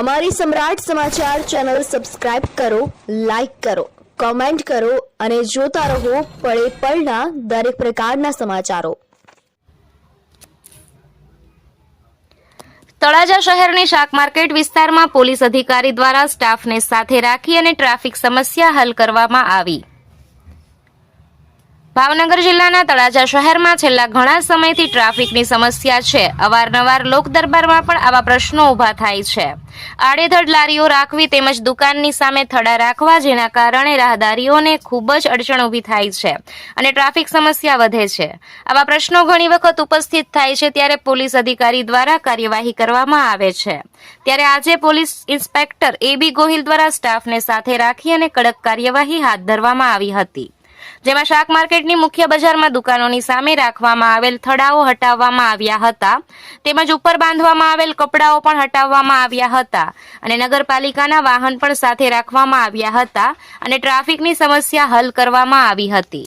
અમારી સમ્રાટ સમાચાર ચેનલ સબસ્ક્રાઇબ કરો, લાઇક કરો, કોમેન્ટ કરો અને જોતા રહો પળે પળના દરેક પ્રકારના સમાચારો. તળાજા શહેરની શાક માર્કેટ વિસ્તારમાં પોલીસ અધિકારી દ્વારા સ્ટાફને સાથે રાખી અને ટ્રાફિક સમસ્યા હલ કરવામાં આવી. ભાવનગર જિલ્લાના તળાજા શહેરમાં છેલ્લા ઘણા સમયથી ટ્રાફિકની સમસ્યા છે. અવારનવાર લોક દરબારમાં પણ આવા પ્રશ્નો ઊભા થાય છે. આડેધડ લારીઓ રાખવી તેમજ દુકાનની સામે થડા રાખવા જેના કારણે રાહદારીઓને ખૂબ જ અડચણ ઊભી થાય છે અને ટ્રાફિક સમસ્યા વધે છે. આવા પ્રશ્નો ઘણી વખત ઉપસ્થિત થાય છે ત્યારે પોલીસ અધિકારી દ્વારા કાર્યવાહી કરવામાં આવે છે. ત્યારે આજે police inspector A B Gohil દ્વારા સ્ટાફને સાથે રાખી અને કડક કાર્યવાહી હાથ ધરવામાં આવી હતી. જેમાં શાક માર્કેટની મુખ્ય બજારમાં દુકાનોની સામે રાખવામાં આવેલ થડાઓ હટાવવામાં આવ્યા હતા. તેમજ ઉપર બાંધવામાં આવેલ કપડાઓ પણ હટાવવામાં આવ્યા હતા અને નગરપાલિકાના વાહન પણ સાથે રાખવામાં આવ્યા હતા અને ટ્રાફિકની સમસ્યા હલ કરવામાં આવી હતી.